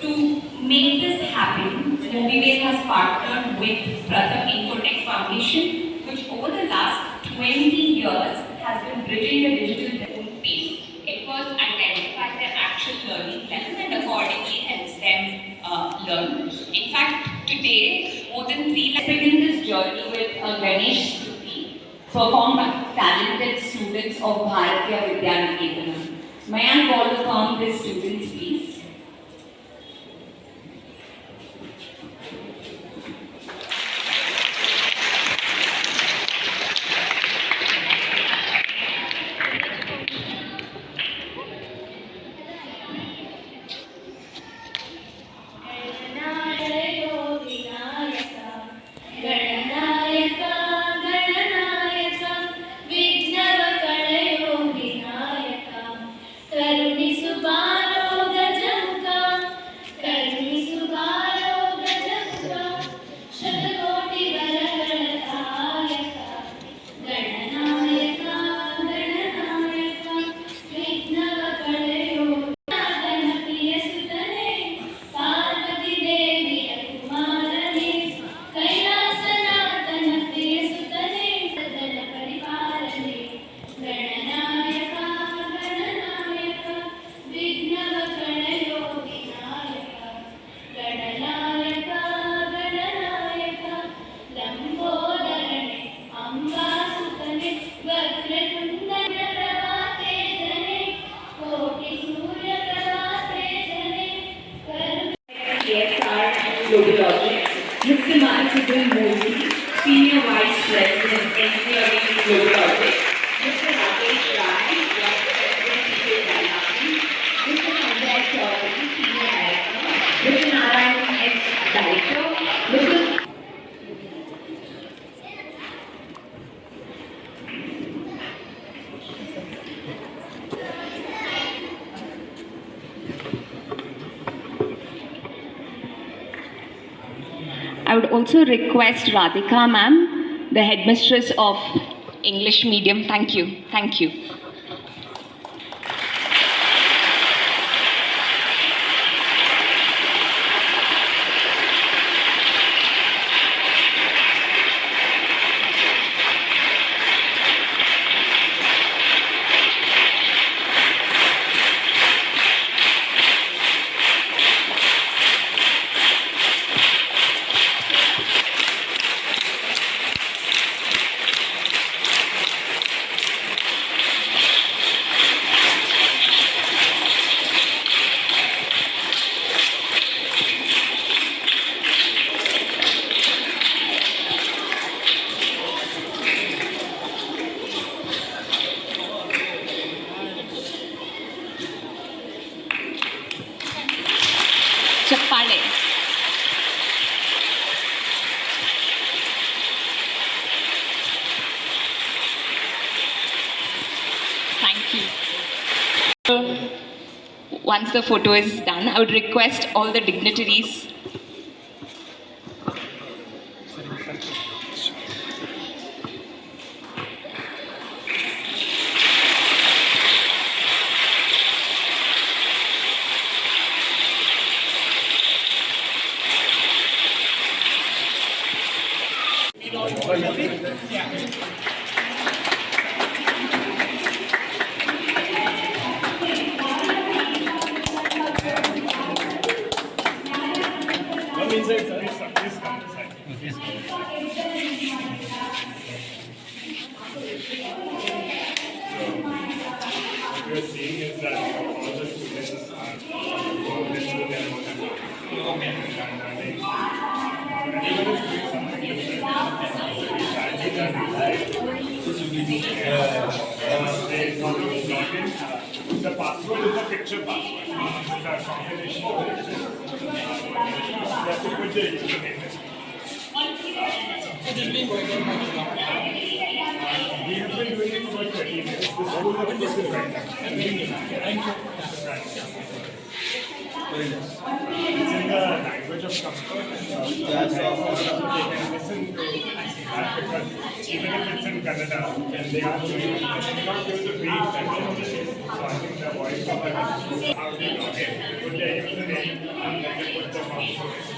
To make this happen, MobiWave has partnered with Pratham Infotech Foundation, which over the last 20 years has been bridging the digital learning pace. It was identified their actual learning level and accordingly helps them uh, learn. In fact, today, more than 3 lakh begin this journey with a Ganesh Stuti performed by talented students of Bharatiya Vidyaniketanam. May I call upon students? I would also request Radhika ma'am, the headmistress of English medium. Thank you. Thank you. Once the photo is done, I would request all the dignitaries Come inside, sir. Please, sir. Please come inside. Please come inside. What are seeing is that all the students are something different. Uh. The password is a picture password. It's a combination of pictures. Put the username in. We have been doing it for 30 years. This. It's in the language of comfort. Uh, that's even if it's in Kannada, then they are doing it. They not able read. So I think the voice how in, put their username, and then with the function. And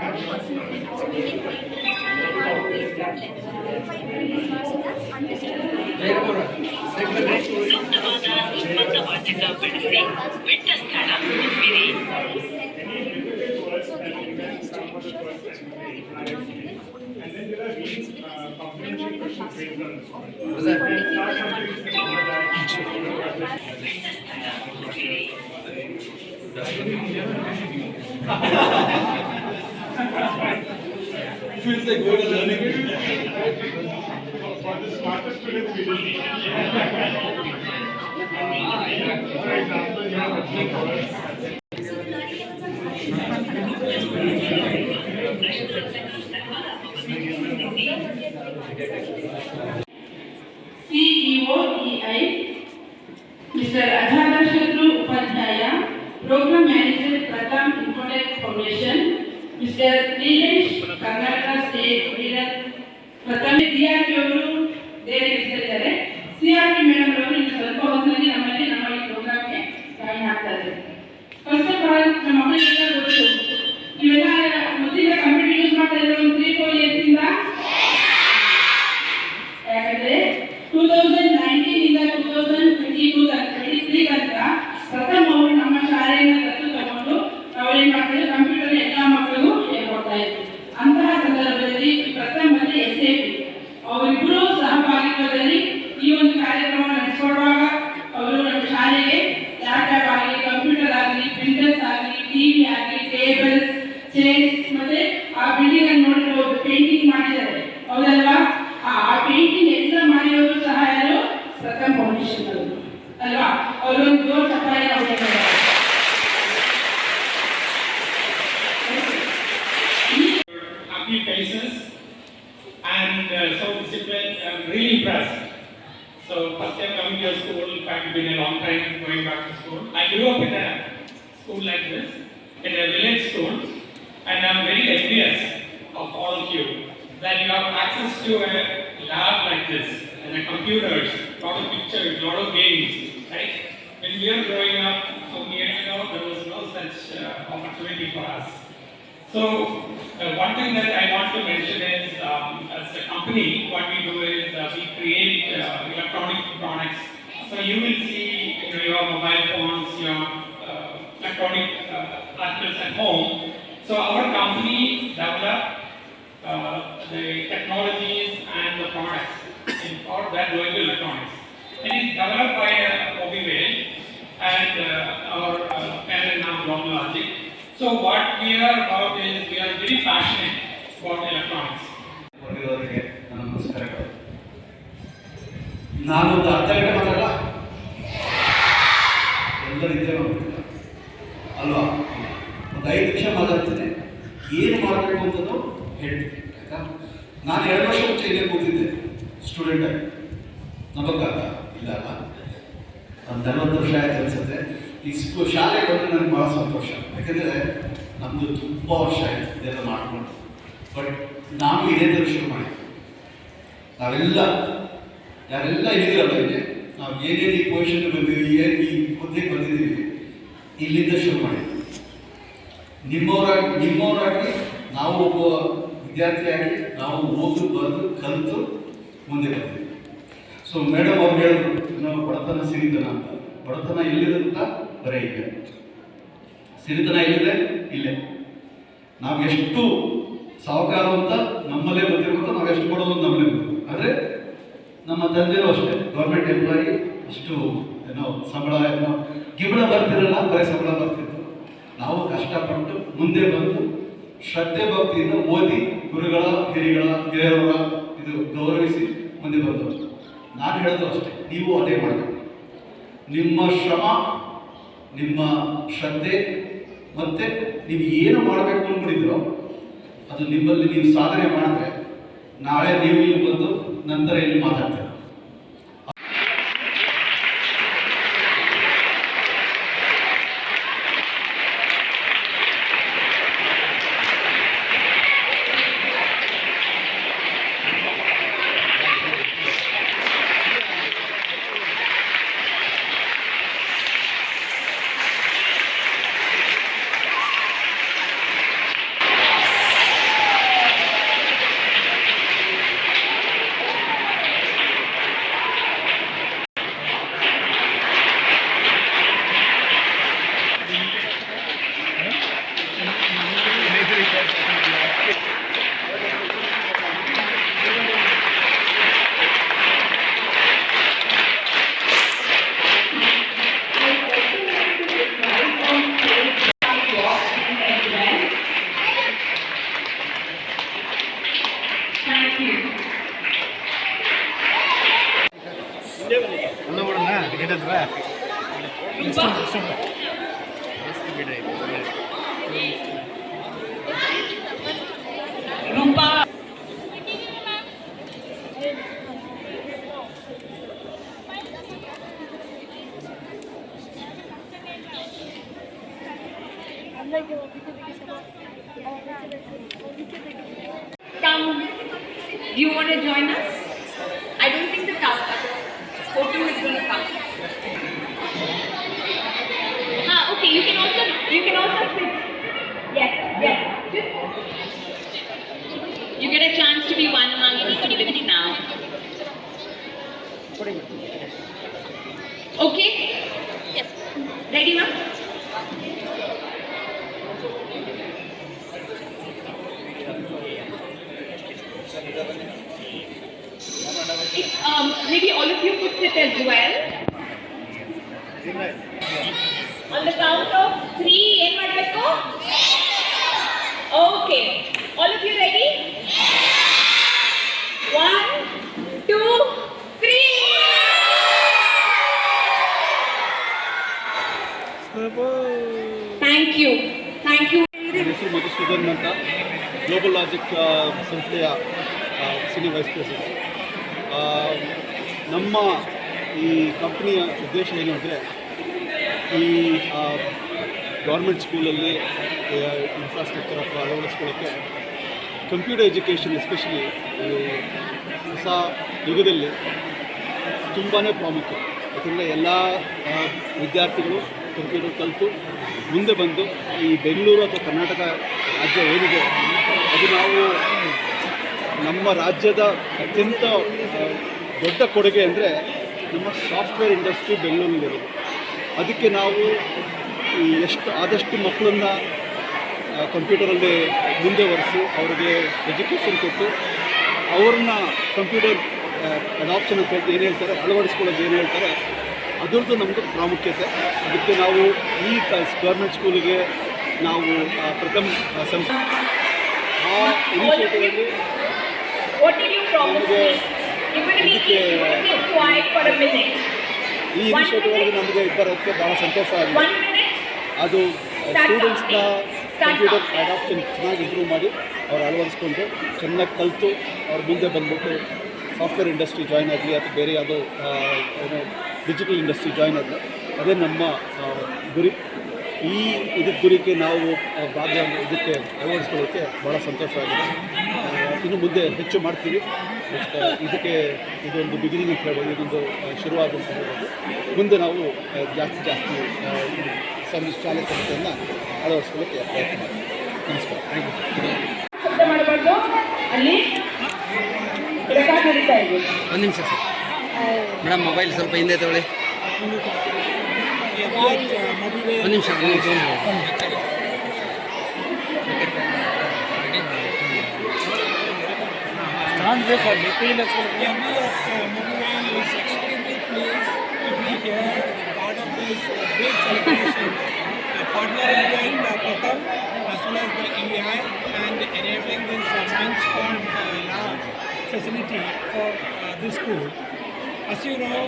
up from this class. Like how many people uh, something to And then we have, you know, we have learning topic and homework. ಸೂಕ್ತವಾದ ಸಿಬ್ಬಂದವಾಚಕ ಬಳಸಿ ಬಿಟ್ಟ ಸ್ಥಳ ತುಂಬಿರಿ And then there are these uh, comprehension questions based on this one. Feels like to learning. For the smarter students, we will example, you. mister Neelesh Karnataka state leader ಪ್ರಥಮ CRP ಅವರು so disciplined. I'm really impressed. So first time coming to your school, in fact, been a long time going back to school. I grew up in a school like this, in a village school, and I'm very envious of all of you that you have access to a lab like this and a computers, lot of pictures, lot of games, right? When we were growing up so many years ago, there was no such uh, opportunity for us. So, uh, one thing that I want to mention is, um, as a company, what we do is uh, we create uh, electronic products. So you will see you know, your mobile phones, your uh, electronic uh, articles at home. So our company develop uh, the technologies and the products in for that going to electronics. It is developed by uh, Mobivale and uh, our uh, parent now Long Logic. So what we are about is we are very passionate about electronics. ನಾನು ನಾನೊಂದು ಅರ್ಧ ಗಂಟೆ ಮಾತಾಡಲ್ಲ ಎಲ್ಲರಿದ್ದೇ ಮಾಡ್ಬಿಟ್ಟಿಲ್ಲ ಅಲ್ವಾ? ಒಂದು ಐದು ನಿಮಿಷ ಮಾತಾಡ್ತೀನಿ. ಏನು ಮಾಡಬೇಕು ಅಂತಂದು ಹೇಳ್ತೀನಿ, ಆಯ್ತಾ? ನಾನು ಎರಡು ವರ್ಷ ಮುಂಚೆ ಇಲ್ಲೇ ಕೂತಿದ್ದೆ ಸ್ಟೂಡೆಂಟ್ ನಮಗಾಗ ನಮಗ ಇಲ್ಲ ಅಲ್ಲ ಒಂದು ನಲವತ್ತು ವರ್ಷ ಈ ಸ್ಕೂ ಶಾಲೆಗೆ ಬಂದರೆ ನನಗೆ ಭಾಳ ಸಂತೋಷ. ಯಾಕಂದರೆ ನಮ್ಮದು ತುಂಬ ವರ್ಷ ಆಯಿತು ಇದೆಲ್ಲ ಮಾಡಿಕೊಂಡು. ಬಟ್ ನಾವು ಇದೇ ಥರ ಶುರು ಮಾಡಿದ್ವಿ ನಾವೆಲ್ಲ, ಯಾರೆಲ್ಲ ಇದ್ದೀರಲ್ಲ ಇಲ್ಲಿ ನಾವು ಏನೇನು ಈ ಪೊಸಿಷನ್ ಬಂದಿದ್ದೀವಿ, ಏನು ಈ ಹುದ್ದೆಗೆ ಬಂದಿದ್ದೀವಿ, ಇಲ್ಲಿಂದ ಶುರು ಮಾಡಿದ್ವಿ ನಿಮ್ಮವರಾಗಿ ನಿಮ್ಮವರಾಗಿ ನಾವು ಒಬ್ಬ ವಿದ್ಯಾರ್ಥಿಯಾಗಿ ನಾವು ಓದು ಬಂದು ಕಲಿತು ಮುಂದೆ ಬಂದಿದ್ದೀವಿ. ಸೊ ಮೇಡಮ್ ಅವ್ರು ಹೇಳಿದ್ರು ನಾವು ಬಡತನ ಸಿರಿತನ ಅಂತ. ಬಡತನ ಎಲ್ಲಿರುತ್ತ? ಬರೀ ಇದೆ. ಸಿರಿತನ ಎಲ್ಲಿದೆ ಇಲ್ಲೇ. ನಾವು ಎಷ್ಟು ಅಂತ ನಮ್ಮಲ್ಲೇ ಗೊತ್ತಿರ್ಬೇಕು ನಾವು ಎಷ್ಟು ಕೊಡೋದು ನಮ್ಮಲ್ಲೇ ಗೊತ್ತು. ಆದರೆ ನಮ್ಮ ತಂದೆಯೂ ಅಷ್ಟೇ ಗೌರ್ಮೆಂಟ್ ಎಂಪ್ಲಾಯಿ ಅಷ್ಟು ಏನೋ ಸಂಬಳ ಏನೋ ಗಿಬಳ ಬರ್ತಿರಲ್ಲ, ಬರೀ ಸಂಬಳ ಬರ್ತಿತ್ತು. ನಾವು ಕಷ್ಟಪಟ್ಟು ಮುಂದೆ ಬಂದು ಶ್ರದ್ಧೆ ಭಕ್ತಿಯಿಂದ ಓದಿ ಗುರುಗಳ, ಹಿರಿಗಳ ಹಿರಿಯರ ಇದು ಗೌರವಿಸಿ ಮುಂದೆ ಬಂದವರು. ನಾನು ಹೇಳೋದು ಅಷ್ಟೇ, ನೀವು ಅದೇ ಮಾಡಬೇಕು. ನಿಮ್ಮ ಶ್ರಮ ನಿಮ್ಮ ಶ್ರದ್ಧೆ ಮತ್ತೆ ನೀವು ಏನು ಮಾಡಬೇಕು ಅಂದ್ಕೊಂಡಿದ್ರೋ ಅದು ನಿಮ್ಮಲ್ಲಿ ನೀವು ಸಾಧನೆ ಮಾಡಿದ್ರೆ ನಾಳೆ ನೀವು ಇಲ್ಲಿ ಬಂದು ನಂತರ ಇಲ್ಲಿ ಮಾತಾಡ್ತೀರ. Rupa. Come. Do you want to join us? I don't think the task photo is going to come. Ah, okay. You can also you can also sit. Yes, yes. Just you get a chance to be one among the now. Okay. Yes. Ready, ma'am? If, um, maybe all of you could sit as well. On the count of three, ಏನ್ ಮಾಡ್ಬೇಕು? Okay. All of you ready? One, two, three. Thank you. Thank you. ನನ್ನ ಹೆಸರು ಮಧುಸೂದನ್ ಅಂತ global logic ಆ, ಸಂಸ್ಥೆಯ senior vice president ಆ, ನಮ್ಮ ಈ ಕಂಪ್ನಿಯ ಉದ್ದೇಶ ಏನು ಅಂದರೆ ಈ ಗೌರ್ಮೆಂಟ್ ಸ್ಕೂಲಲ್ಲಿ ಇನ್ಫ್ರಾಸ್ಟ್ರಕ್ಚರ್ ಅಥವಾ ಅಳವಡಿಸ್ಕೊಳ್ಳೋಕ್ಕೆ ಕಂಪ್ಯೂಟರ್ ಎಜುಕೇಷನ್ ಎಸ್ಪೆಷಲಿ ಹೊಸ ಯುಗದಲ್ಲಿ ತುಂಬಾ ಪ್ರಾಮುಖ್ಯ. ಯಾಕಂದರೆ ಎಲ್ಲ ವಿದ್ಯಾರ್ಥಿಗಳು ಕಂಪ್ಯೂಟರ್ ಕಲಿತು ಮುಂದೆ ಬಂದು ಈ ಬೆಂಗಳೂರು ಅಥವಾ ಕರ್ನಾಟಕ ರಾಜ್ಯ ಏನಿದೆ, ಅದು ನಾವು ನಮ್ಮ ರಾಜ್ಯದ ಅತ್ಯಂತ ದೊಡ್ಡ ಕೊಡುಗೆ ಅಂದರೆ ನಮ್ಮ ಸಾಫ್ಟ್ವೇರ್ ಇಂಡಸ್ಟ್ರಿ ಬೆಂಗಳೂರಿನಲ್ಲಿರೋದು. ಅದಕ್ಕೆ ನಾವು ಎಷ್ಟು ಆದಷ್ಟು ಮಕ್ಕಳನ್ನು ಕಂಪ್ಯೂಟರಲ್ಲಿ ಮುಂದೆ ಒರೆಸಿ ಅವರಿಗೆ ಎಜುಕೇಷನ್ ಕೊಟ್ಟು ಅವ್ರನ್ನ ಕಂಪ್ಯೂಟರ್ ಅಡಾಪ್ಷನ್ ಅಂತ ಹೇಳಿ ಏನು ಹೇಳ್ತಾರೆ ಅಳವಡಿಸ್ಕೊಳ್ಳೋದು ಏನು ಹೇಳ್ತಾರೆ ಅದರದ್ದು ನಮ್ಮದು ಪ್ರಾಮುಖ್ಯತೆ. ಅದಕ್ಕೆ ನಾವು ಈ ಗೌರ್ಮೆಂಟ್ ಸ್ಕೂಲಿಗೆ ನಾವು ಪ್ರಥಮ ಸಂಸ್ಥೆ ಆ ಇನಿಷಿಯೇಟಿವಲ್ಲಿ What did you promise me? You going be, ಇದಕ್ಕೆ- you're going to be quiet for a minute. ಈ ಇನಿಷಿಯೇಟಿವ್ ಒಳಗೆ ನಮಗೆ ಬರೋದಕ್ಕೆ ಭಾಳ ಸಂತೋಷ ಆಗಿದೆ ಅದು ಸ್ಟೂಡೆಂಟ್ಸ್ನ ಕಂಪ್ಯೂಟರ್. ಅಡಾಪ್ಷನ್ ಚೆನ್ನಾಗಿ ಇಂಪ್ರೂವ್ ಮಾಡಿ ಅವ್ರು ಅಳವಡಿಸ್ಕೊಂಡು ಚೆನ್ನಾಗಿ ಕಲಿತು ಅವ್ರು ಮುಂದೆ ಬಂದ್ಬಿಟ್ಟು ಸಾಫ್ಟ್ವೇರ್ ಇಂಡಸ್ಟ್ರಿ ಜಾಯ್ನ್ ಆಗಲಿ ಅಥವಾ ಬೇರೆ ಯಾವುದೋ ಏನು ಡಿಜಿಟಲ್ ಇಂಡಸ್ಟ್ರಿ ಜಾಯ್ನ್ ಆಗಲಿ ಅದೇ ನಮ್ಮ ಗುರಿ ಈ ಇದಕ್ಕೆ ಗುರಿಗೆ ನಾವು ಭಾಗ ಇದಕ್ಕೆ ಅಳವಡಿಸ್ಕೊಳ್ಳೋಕ್ಕೆ ಭಾಳ ಸಂತೋಷ ಆಗಿದೆ. ಇನ್ನು ಮುಂದೆ ಹೆಚ್ಚು ಮಾಡ್ತೀವಿ. ಇದಕ್ಕೆ ಇದೊಂದು ಬಿಗಿನಿಂಗ್ ಅಂತ ಹೇಳ್ಬೋದು ಇದೊಂದು ಶುರುವಾದ ಅಂತ ಹೇಳ್ಬೋದು. ಮುಂದೆ ನಾವು ಜಾಸ್ತಿ ಜಾಸ್ತಿ ಸಂಸ್ಥೆ ಶಾಲೆ ಸಂಸ್ಥೆಯನ್ನು ಅಳವಡಿಸ್ಕೊಳ್ಳೋಕ್ಕೆ ಪ್ರಯತ್ನ ಮಾಡ್ತೀವಿ. ನಮಸ್ಕಾರ. ಒಂದು ನಿಮಿಷ ಸರ್. ಮೇಡಮ್ ಮೊಬೈಲ್ ಸ್ವಲ್ಪ ಹಿಂದೆ ತಗೊಳ್ಳಿ. ಒಂದು ನಿಮಿಷ ಒಂದು ನಿಮಿಷ Mobile is extremely pleased to be here, part of this uh, great celebration, uh, partnering with uh, Pratham as well as the EI and enabling this uh, Men's Pond uh, lab facility for uh, this school. As you know,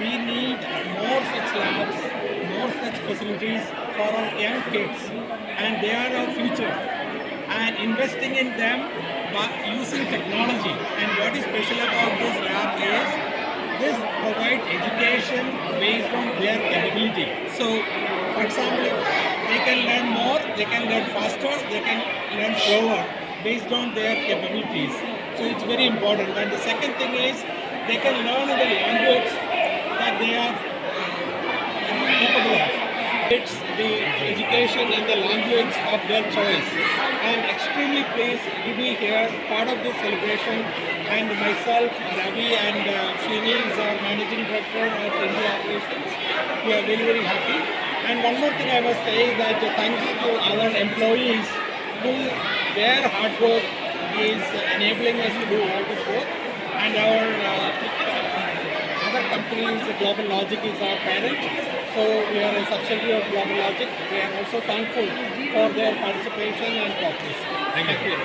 we need more such labs, such facilities for our young kids, and they are our future. And investing in them by using technology. And what is special about this lab is this provides education based on their capability. So, for example, they can learn more, they can learn faster, they can learn slower based on their capabilities. So it's very important. And the second thing is they can learn the language that they are. It's the education and the language of their choice. I am extremely pleased to be here, part of this celebration, and myself, Ravi, and uh, is our managing director of India operations. We are very, very happy. And one more thing I must say is that uh, thanks to our employees who their hard work is enabling us to do all this work, and our uh, companies, Global Logic is our parent. So we are a subsidiary of Global Logic. We are also thankful for their participation and cooperation. Thank you.